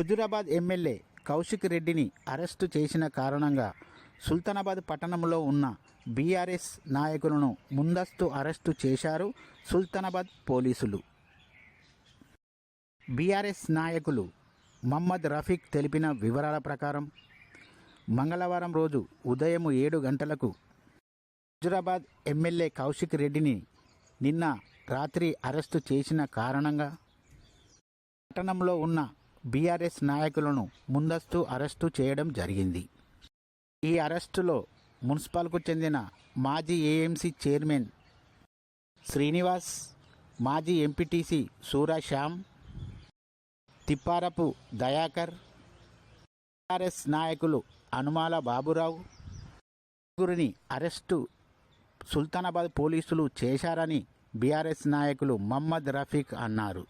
Huzurabad MLA Kaushik రెడ్డిని arrest చేసిన కారణంగా సుల్తానాబాద్ పట్టణంలో ఉన్న బీఆర్ఎస్ నాయకులను ముందస్తు అరెస్టు చేశారు సుల్తానాబాద్ పోలీసులు. బీఆర్ఎస్ నాయకులు మహమ్మద్ రఫీక్ తెలిపిన వివరాల ప్రకారం మంగళవారం రోజు ఉదయం ఏడు గంటలకు హుజురాబాద్ ఎమ్మెల్యే కౌశిక్ రెడ్డిని నిన్న రాత్రి అరెస్టు చేసిన కారణంగా పట్టణంలో ఉన్న బీఆర్ఎస్ నాయకులను ముందస్తు అరెస్టు చేయడం జరిగింది. ఈ అరెస్టులో మున్సిపల్కు చెందిన మాజీ ఏఎంసీ చైర్మన్ శ్రీనివాస్ మాజీ ఎంపీటీసీ సూరా శ్యామ్ తిప్పారపు దయాకర్ టీఆర్ఎస్ నాయకులు అనుమాల బాబురావు గురిని అరెస్టు సుల్తానాబాద్ పోలీసులు చేశారని బీఆర్ఎస్ నాయకులు మహమ్మద్ రఫీక్ అన్నారు.